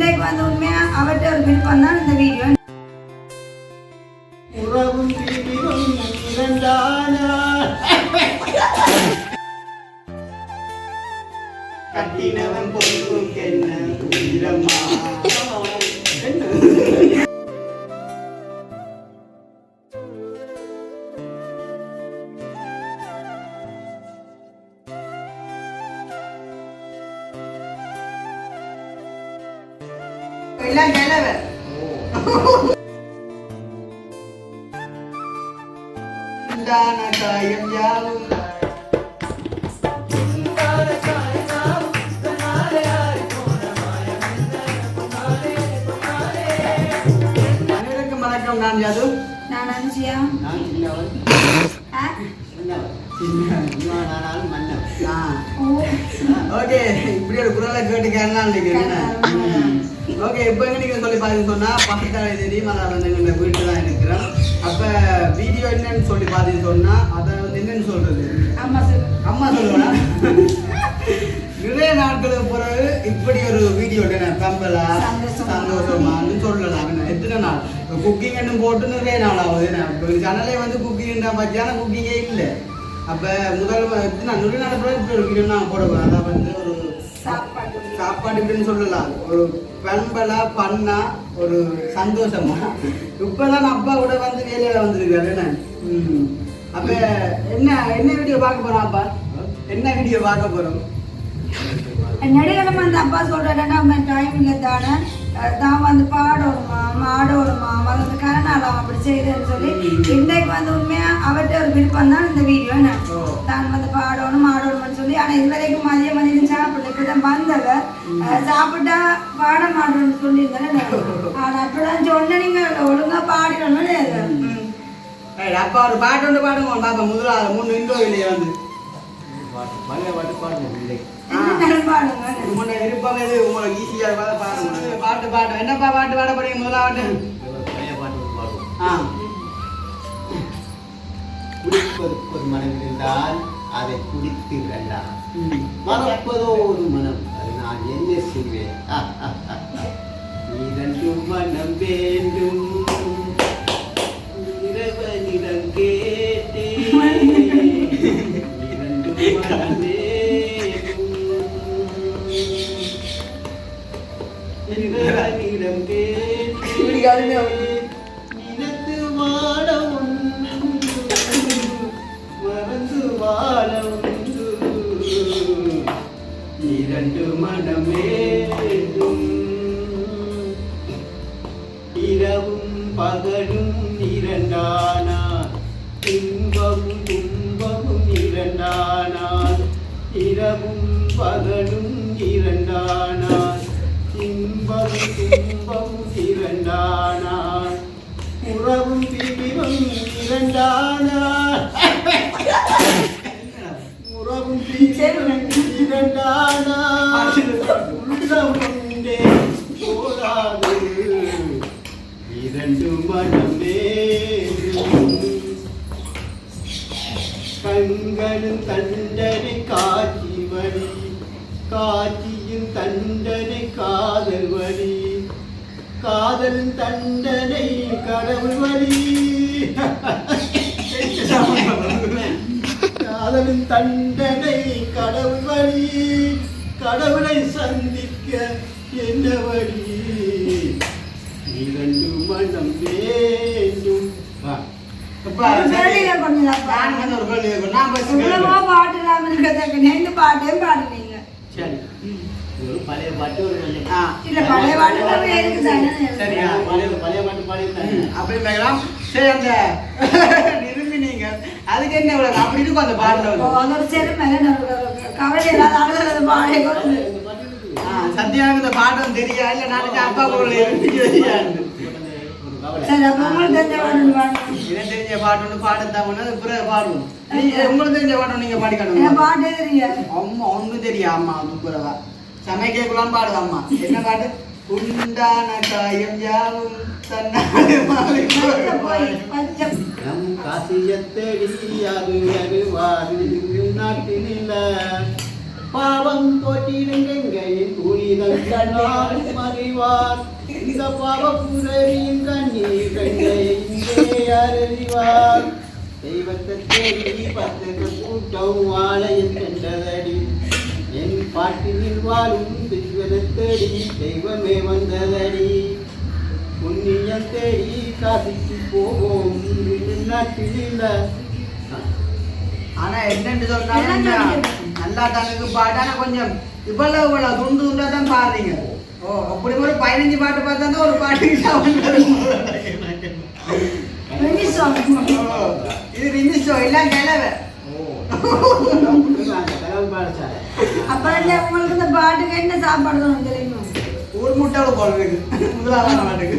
இன்னைக்கு வந்து உண்மையா அவர்கிட்ட ஒரு விருப்பம் தான் இந்த வீடியோ உறவும் கட்டினவன் பொறுப்புக்கு என்ன உண்டான காயம் யாவும். அனைவருக்கும் வணக்கம் நான் யாது ஓகே இப்படி ஒரு குரலை கேட்டு கேட்கலாம் நினைக்கிறேன் ஓகே இப்போ எங்க நீங்க சொல்லி பாத்தீங்க சொன்னா பக்கத்தாலே தெரியும் அதான் வந்து எங்க வீட்டுல தான் இருக்கிறோம். அப்ப வீடியோ என்னன்னு சொல்லி பாத்தீங்க சொன்னா அதை வந்து என்னன்னு சொல்றது? ஆமா சொல்லு. அம்மா சொல்லுவேனா நிறைய நாட்களுக்கு பிறகு இப்படி ஒரு வீடியோ கம்பலா சந்தோஷமா. சந்தோஷமான்னு சொல்லலாம். எத்தனை நாள்? குக்கிங் போட்டு நிறைய நாள் ஆகுது. இப்போ சேனலே வந்து குக்கிங் பற்றியான குக்கிங்கே இல்லை. அப்ப முதல் எத்தனை நிறைய நாள் பிறகு இப்படி ஒரு வீடியோ நான் போடுவேன். அதான் வந்து ஒரு சாப்பாடு. சாப்பாடு இப்படின்னு சொல்லலாம். ஒரு பண்பலா பண்ணா ஒரு சந்தோஷமா. இப்பதான் அப்பா கூட வந்து வேலையில வந்திருக்காரு. என்ன? அப்ப என்ன என்ன வீடியோ பார்க்க போறோம் அப்பா? என்ன வீடியோ பார்க்க போறோம்? நடிகரம் அந்த அப்பா சொல்றேன்னா டைம் இல்லை தானே தான் வந்து பாடணுமா மாடணுமா வந்து கரநாளாம் அப்படி செய்யறேன்னு சொல்லி இன்றைக்கு வந்து உண்மையா அவர்கிட்ட ஒரு விருப்பம் தான் இந்த வீடியோ என்ன ஓ. தான் வந்து பாடணும் ஆடணும்னு சொல்லி. ஆனா இதுவரைக்கும் மதிய மதியம் சாப்பிடல இப்பதான் வந்தவ. அஹ் சாப்பிட்டா பாட மாட்டோம்னு சொல்லியிருந்தேன் ஆனா அப்பதான் சொன்ன நீங்க ஒழுங்கா பாடிடணும் ஏய், அப்பா ஒரு பாட்டு ஒன்று பாடுங்க பாப்பா முதலாவது மூணு இன்ட்ரோ இல்லையே வந்து. பாட்டு இல்லை பாடுங்க உங்களோட விருப்பம் எது உங்களுக்கு ஈஸியா இருக்காத பாருங்க. பாட்டு பாட்டு. என்னப்பா பாட்டு பாட போறீங்க? பழைய பாட்டு ஆ குடிப்பதற்கு மனம் இருந்தால் அதை குடித்து வேண்டாம். மறப்பதோ ஒரு மனம் அது நான் என்ன செய்வேன்? இரண்டும் மனம் வேண்டும். இறைவனிடம் கேட்டேன். இரண்டும் மனம் உண்டு இரண்டு மனம் வேண்டும் இரவும் பகலும் இரண்டானா இன்பமும் துன்பமும் இரண்டானார் இரவும் பகலும் இரண்டானார் இன்பமும் துன்பமும் இரண்டானார் உறவும் பிரிவும் இரண்டானார் உறவும் பிரிவும் இரண்டானார் காதலும் தண்டனை கடவுள் வழி காதலும் தண்டனை கடவுள் வழி கடவுளை சந்திக்க என்ன வழி இரண்டு மனம் வேண்டும் வா. அப்பா, சரி. நான் வந்து ஒரு பழைய பாட்டு. இல்ல பழைய பாட்டுலாம் இருக்கு தானே. சரியா? பழைய பழைய பாட்டு பாடியிருந்தாங்க ம், அப்படி பார்க்கலாம். சரி, அந்த நிரும்பி நீங்க அதுக்கு என்ன இவ்வளவு அப்படி இருக்கும் அந்த பாட்டுல ஓ, வந்து. அது ஒரு செருமை கவலை இல்லாத அழுகிறது பாடை கொண்டு இந்த பாட்டு இருக்குது. ஆ, சத்யாவுக்கு இந்த பாட்டும் தெரியா? இல்ல நாளைக்கு அப்பா கூட இருந்து தெரியாது ஒரு கவலை சரி அப்ப உங்களுக்கு தெரிஞ்ச பாட்டு பாடுங்க. எனக்கு தெரிஞ்ச பாட்டு ஒன்று பாடுத்தாங்கன்னா அது பிறகு பாடுவோம் நீங்க உங்களுக்கு தெரிஞ்ச பாட்டு நீங்க எனக்கு பாடிக்கணும் பாட்டே தெரியாது. அம்மா ஒண்ணு தெரியும் அம்மா சூப்பரவா சமைக்கலாம் பாடு அம்மா என்ன பாட்டு? உண்டான காயம் யாவும் தன்னாலே மாறி நம் காசியத்தடி நாட்டினில பாவம் போட்டிடுங்கையின் புனிதம் கண்ணால் மறிவார். இந்த பாவப்புரவியின் கண்ணீர் கண்ணை இங்கே அறிவார் தெய்வத்தை தேடி பத்து கூட்டம் வாழையில் சென்றதடி பாட்டினில் வாழும் தெய்வத்தை தேடி தெய்வமே வந்ததடி. புண்ணியம் தேடி காசிக்கு போவோம். நாட்டில் இல்லை. ஆனா என்னன்னு சொன்னாலும் நல்லா தனக்கு பாட்டு ஆனா கொஞ்சம் இவ்வளவு இவ்வளவு துண்டு துண்டா தான் பாடுறீங்க. ஓ அப்படி ஒரு பதினஞ்சு பாட்டு பார்த்தா தான் ஒரு. பாட்டு இது ரிமிஷோ எல்லாம் கிளவை இல்ல, உங்களுக்கு இந்த பாட்டுக்கு என்ன சாப்பாடு தோணும் தெரியுமா? ஊர் முட்டாள் போடுறதுக்கு முதலாவது பாட்டுக்கு.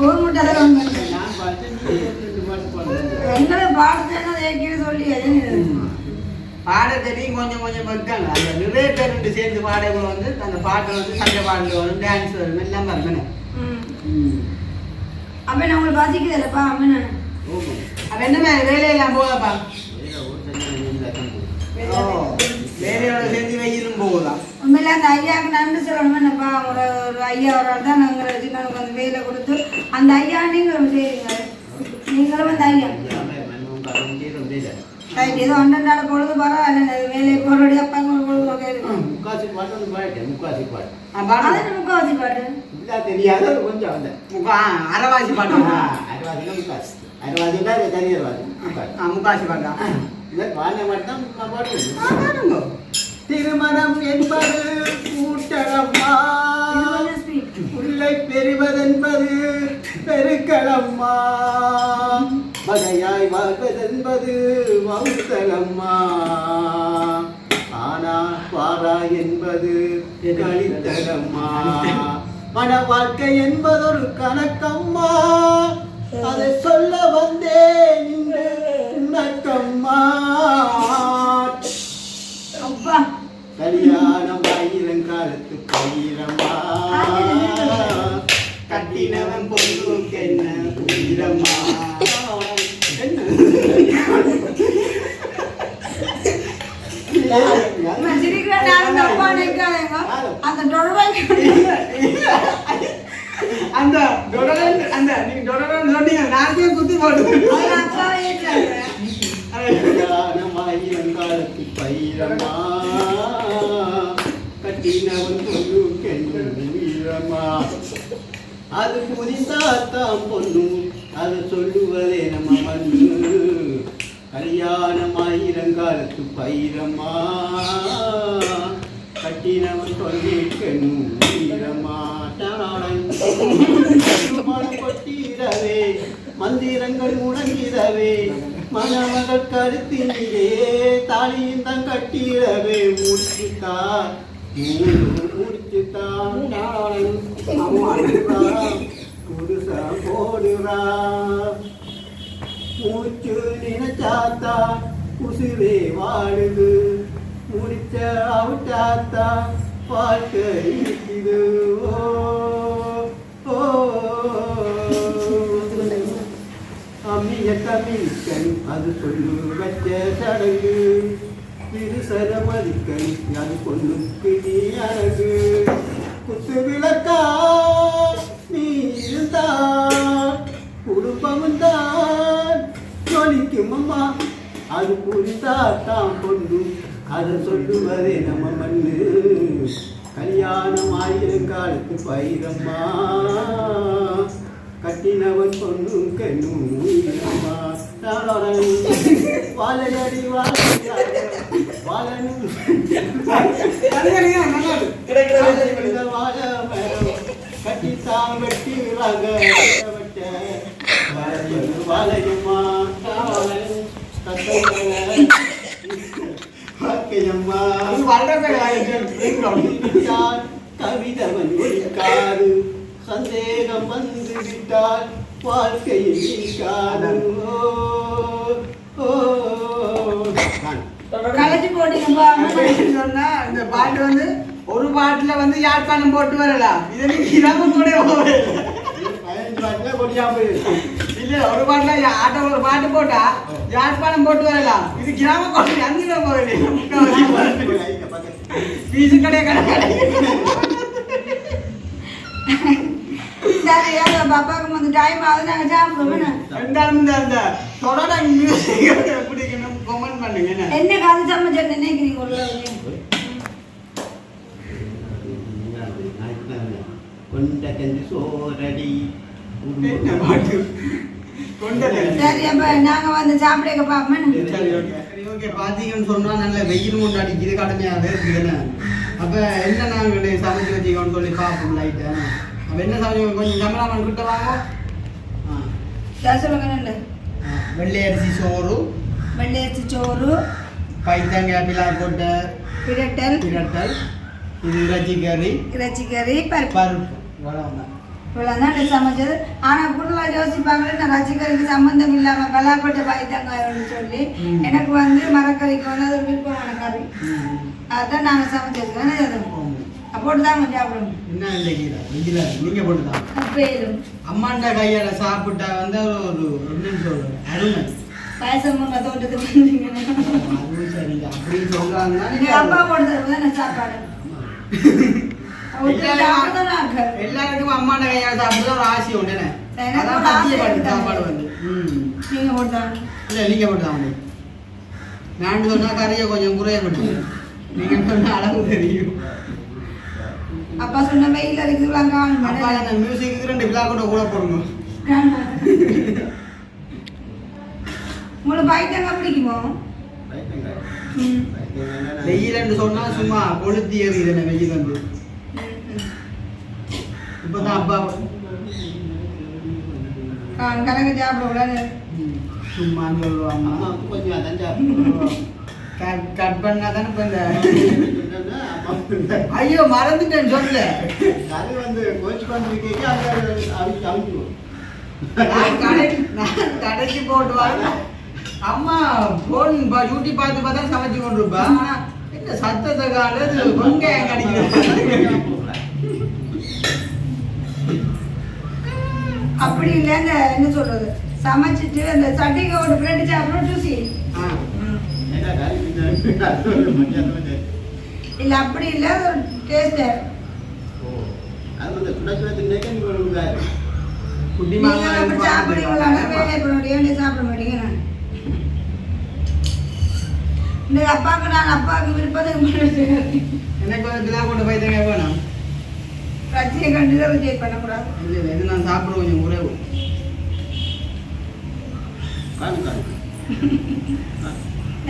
ஒரு முட்டை தான் வாங்க. எங்களை சொல்லி பாட தெரியும் கொஞ்சம் கொஞ்சம் வைக்காங்க அந்த நிறைய பேர் சேர்ந்து பாடக்குள்ள வந்து அந்த பாட்டு வந்து சண்டை பாடல் வரும் டான்ஸ் வரும் எல்லாம் வரும் அப்ப நான் உங்களுக்கு பசிக்குது இல்லப்பா அம்மன் அப்ப என்ன மாதிரி வேலையெல்லாம் போதப்பா வேலையோட சேர்ந்து வெயிலும் உண்மையில அந்த ஐயாவுக்கு நன்றி சொல்லணும். என்னப்பா ஒரு ஒரு ஐயா ஒரு ஆள் தான் நாங்கள் வேலை கொடுத்து அந்த ஐயா நீங்களும் செய்றீங்க. நீங்களும் அந்த ஐயா. ஏதோ அண்டை பொழுது பரவாயில்ல. வேலையை போறோடைய அப்பா பொழுது முக்காசி பாட்டு வந்து பாடிட்டேன் முக்காசி பாட்டு. முக்காவாசி பாட்டு? இல்ல தெரியாத ஒரு கொஞ்சம் அரைவாசி பாட்டு. முக்காசி நான் ஆ, பாடுவேன். பாடுங்க. திருமணம் என்பது ஸ்பீட் உள்ளை பெறுவதென்பது பெருக்களம்மா. வகையாய் வாழ்வதென்பது வகுத்தலம்மா ஆனா பாரா என்பது கழித்தலம்மா. மன வாழ்க்கை என்பதொரு கணக்கம்மா. அதை சொல்ல வந்தேன் இன்று. உனக்கம்மா கல்யாணம் ஆயிரங்காலத்து பயிரம்மா கட்டினவன் பொண்ணுக்கு என்ன உயிரம்மா. இவன் சிரிக்கிற நேரம் தப்பா நினைக்காதேங்க. அந்த அந்த டொடரன் அந்த நீங்க டொடரன் சொன்னீங்க நானே குத்தி போட்டு கல்யாணம் ஆயிரங்காலத்து பயிரம்மா கட்டினவன் உயிரம்மா அது புரிந்தாத்தான் பொண்ணும் அது சொல்லுவதே நம்ம மண்ணு கல்யாணம் ஆயிரங்காலத்து பயிரம்மா கட்டினவன் சொல்லிக்கணும் வீரம்மா மனம் கொட்டிடவே மந்திரங்கள் முடங்கிடவே மணமகள் கருத்திலே தாலியும் தான் கட்டிடவே. முடிச்சுட்டா முடிச்சுட்டா புதுசா போடுறா மூச்சு நினைச்சாத்தா உசுரே வாழுது முடிச்ச அவுட்டாத்தா வாழ்க்கை இருக்குது அம்மிய அது சொல்லு வச்ச சடங்கு விரிசர மதிக்கன் அது பொண்ணுக்கு நீ அழகு. குத்து விளக்கா நீ இருந்தால் குடும்பமும் தான் ஜொலிக்கும் அம்மா. அது புரிந்தா தான் பொண்ணு அதை சொல்லுவதே நம்ம மண்ணு. கல்யாணம் ஆயிரம் காலத்து பயிரம்மா. கட்டினவன் பொண்ணு கண்ணும் வாழடி வாழணும் வாழ கட்டித்தான் வெட்ட வாழையம்மா வாழ்க்கையம்மா விட்டால் கவிதவன் ஒழிக்காது சந்தேகம் வந்து விட்டால் வாழ்க்கையில். நான். கலைச்சு போட்டீங்கப்பா சொன்னா இந்த பாட்டு வந்து ஒரு பாட்டுல வந்து யாழ்ப்பாணம் போட்டு வரலாம் இது நீங்க இரவு கூட கொடியா இல்ல ஒரு பாட்டுல யா- ஆட்டோ ஒரு பாட்டு போட்டா யாழ்ப்பாணம் போட்டு வரலாம் இது கிராம கோட்டை அஞ்சு போகல பீசு கடை கடை கடை. ஏங்க பாப்பாவுக்கு வந்து டைம் ஆகுது நாங்கள் சாப்பிடுவோம் ரெண்டாலும் இந்த தொடர மியூசிக் பிடிக்கணும் கமெண்ட் பண்ணுங்க என்ன என்ன கதை சமைச்சா நினைக்கிறீங்க உள்ளது கொண்ட கஞ்சி சோரடி என்ன பாட்டு கொண்டது சரி அப்ப நாங்க வந்து சாப்பிடுங்க பாப்போம் சரி ஓகே சரி ஓகே பாத்தீங்கன்னு சொன்னா நல்ல வெயில் கொண்டு அடிக்குது கடுமையாவே இருக்குதுன்னு அப்ப என்ன நாங்க சமைச்சு வச்சுக்கோன்னு சொல்லி பார்ப்போம் லைட்டா என்ன சமைச்சு கொஞ்சம் கேமராமேன் கிட்ட வாங்க. சொல்லுங்க வெள்ளை அரிசி சோறு வெள்ளையரிசி சோறு பைத்தங்காய் பிலா போட்ட பிரட்டல் பிரட்டல் இது இறைச்சி கறி இறைச்சி கறி பருப்பு. பருப்பு. இவ்வளோதான் சமைச்சது? ஆனா கூடுதலாக யோசிப்பாங்களே நான் ரசிகருக்கு சம்மந்தம் இல்லாம பலாப்பட்ட பாய்த்தங்காயோன்னு சொல்லி. எனக்கு வந்து மரக்கறிக்கு வந்து அது விருப்பமான கறி. ம். அதான் நாங்க சமைச்சது. என்ன செய்யறது போட்டு தான் கொஞ்சம் சாப்பிடணும் என்ன இல்லை நீங்க போட்டுதான். அம்மாண்ட கையால சாப்பிட்டா வந்து ஒரு என்னன்னு சொல்றது? அருமை. பாயசம் முன்ன தோட்டத்துக்கு வந்தீங்கன்னா அதுவும் சரி அப்படின்னு சொல்றாங்கன்னா எங்க அப்பா போட்டு சாப்பாடு. எல்லாருக்கும் அம்மாண்ட கையால சாப்பிட்டு ஒரு ஆசை உண்டு அதான். சாப்பாடு வந்து. நீங்க போட்டாங்க இல்ல நீங்க போட்டுதான் நான் சொன்னா கறியை கொஞ்சம் குறைய போட்டு நீங்க சொன்ன அளவு தெரியும். அப்பா சொன்ன வெயில் அடிக்குதுலாம் காணும் அப்பா அந்த மியூசிக்கு ரெண்டு விழா கூட கூட போடணும். உங்களுக்கு பாய்த்தங்க பிடிக்குமோ? ம். வெயில்னு சொன்னா சும்மா கொளுத்தி எறியுது என்ன வெயில் வந்து. இப்பதான் அப்பா கா- கணக்கு சாப்பிட கூடாது சும்மா சொல்லுவாங்க. கொஞ்சம் அதான் சாப்பிடுவோம் கட் பண்ணா தானே இப்ப இந்த ஐயோ மறந்துட்டேன் சொல்ல அது வந்து கோச்சு கொண்டு இருக்கீங்க அது அவிச்சு அவிச்சுவோம் நான் கடை நான் கடைக்கு போட்டு வாங்க அம்மா போன் யூடியூப் பார்த்து பார்த்தா சமைச்சு கொண்டு இருப்பா ஆனா என்ன சத்தத்தை காலது வெங்காயம் கடிக்கிறது அப்படி இல்லை இந்த என்ன சொல்றது? சமைச்சிட்டு அந்த சட்டிக்கு ஒரு பிரெட் சாப்பிடணும் ஜூசி இல்லை அப்படி இல்லை டேஸ்ட் ஓ அது வந்து சுட சுட தின்னேக்க நீங்க ஒரு இதாரு குட்டி நீங்க மாங்காய் அப்படி சாப்பிடுவீங்களா வேலை பண்ண முடியும் சாப்பிட மாட்டீங்க நான் இந்த அப்பாவுக்கு நான் அப்பாவுக்கு விருப்பத்துக்கு எனக்கு வந்து விழா கொண்டு போய் தேங்க வேணும் ரஜினியை கண்டு தான் ரிஜெக்ட் பண்ணக்கூடாது. இல்லை இல்லை இது நான் சாப்பிட கொஞ்சம் குறைவு. காணு காணு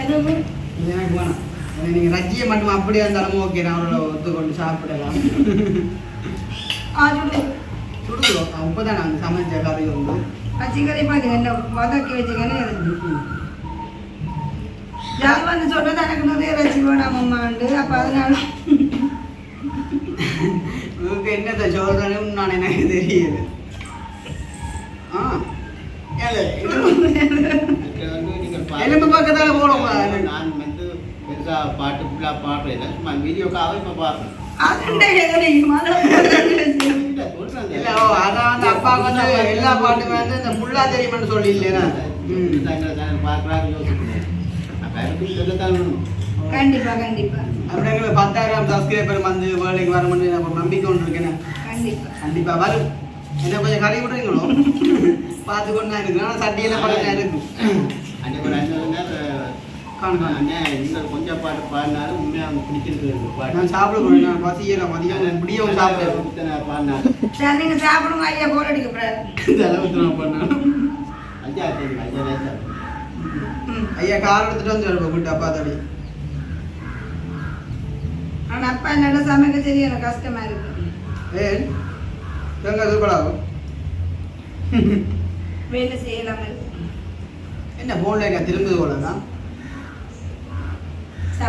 எதுவுமே இது எனக்கு வேணாம். நீங்கள் ரஜ்ஜியை மட்டும் அப்படியே இருந்தாலும் ஓகே நான் அவரோட ஒத்துக்கொண்டு சாப்பிடலாம். ஆ சொல்லு சுடுவோம் அப்போ தான் நாங்கள் சமைச்ச கறி வந்து? ரசிகரை பாருங்க என்ன வதக்கி வச்சுக்கன்னு யார் வந்து சொன்னது எனக்கு நிறைய ரசி வேணாமம்மாண்டு அப்போ அதனால. உங்களுக்கு என்னத்தை சொல்றேன்னு நான் எனக்கு தெரியல. ஆ எலும்பு- பக்கத்தால போடக்கூடாது. நான் பாட்டு இப்போ பார்ப்பேன் அதுண்டே எதனையும் இல்ல, சொல்றேன் இல்ல ஓ அதான் வந்து அப்பா வந்து எல்லா பாட்டுமே வந்து இந்த புல்லா தெரியுமான்னு சொல்லி இல்லையா கண்டிப்பா கண்டிப்பா அப்படி எங்களுக்கு பத்தாயிரம் சப்ஸ்கிரைபர் வந்து வேலைக்கு வர முடியும் நம்ம நம்பிக்கை ஒன்று இருக்கேன் கண்டிப்பா கண்டிப்பா வரும் என்ன கொஞ்சம் கறி விடுறீங்களோ பார்த்து கொண்டு ஆனால் சட்டியெல்லாம் படம் தான் இந்த கொஞ்சம் பாட்டு பாடினாலும் உண்மையாக அவங்க பிடிச்சிருக்கு பாட்டு. நான் சாப்பிட போறேன். நான் பசிக்கிறேன் மதியம் சாப்பிட்டேன் இத்தனை பாடினாரு சரி நீங்க சாப்பிடுங்க ஐயா போர் அடிக்க கூடாது நான் ஐயா சரி ஐயா கார் எடுத்துட்டு வந்து இருப்போம் கூட்டு அப்பா தடி ஆனா அப்பா என்னோட சமைக்க சரி எனக்கு கஷ்டமா இருக்கு. ஏன்? தேங்காய் சூப்பராகும் வேலை செய்யலாம என்ன போன்ல என்ன திரும்புது போலண்ணா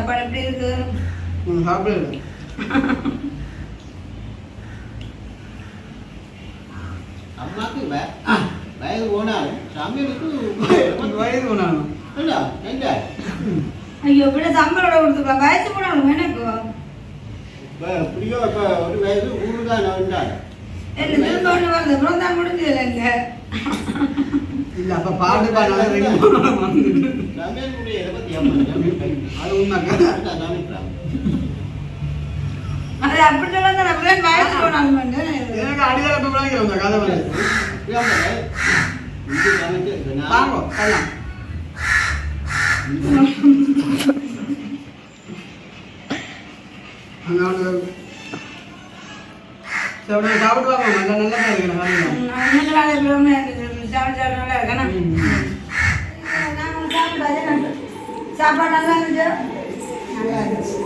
சாப்பாடு எப்படி இருக்கு? சாப்பிடுங்க அம்மாக்கு வயது போனாலும் சமையலுக்கு வயது போனாலும். இல்ல, எங்க? ஐயோ இப்படி சம்பளம் கொடுத்துக்கலாம் வயசு போனாலும் எனக்கு. இப்ப எப்படியோ இப்ப ஒரு வயசு ஊரு தான் வந்தாங்க என்ன திரும்ப ஒண்ணு வருது. அப்புறம் தான் முடிஞ்சது இல்லைங்க இல்ல அப்ப பாட்டு பாடினாலும்? அது கவனிக்கிறேன். அது அப்படி சொன்னா நம்ம வயசு போனாலும் எனக்கு விளங்கி வந்த கதை பண்ண? வாங்கோ சாப்பிட்டு வாங்க நல்லா நல்லா இருக்கிறேன் நாங்கள் சாப்பாடு நல்லா இருந்துச்சு. நல்லா இருந்துச்சு.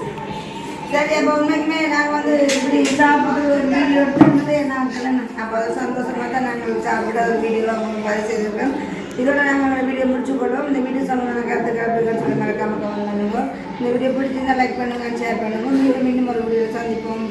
சரி அப்போ உண்மைக்குமே நாங்கள் வந்து இப்படி சாப்பிட்டு ஒரு வீடியோ எடுத்துட்டு கிளம்புனேன் அப்போ சந்தோஷமாக தான் நாங்கள் சாப்பிட்டு ஒரு வீடியோ பதிவு செய்திருக்கோம். இதோட நாங்கள் வீடியோ முடிச்சு போடுவோம். இந்த வீடியோ சம்பந்தமான கருத்து கருத்துக்கள் மறக்காம பண்ணுங்க. இந்த வீடியோ பிடிச்சிருந்தா லைக் பண்ணுங்க ஷேர் பண்ணுங்க. மீண்டும் மீண்டும் ஒரு வீடியோ சந்திப்போம்.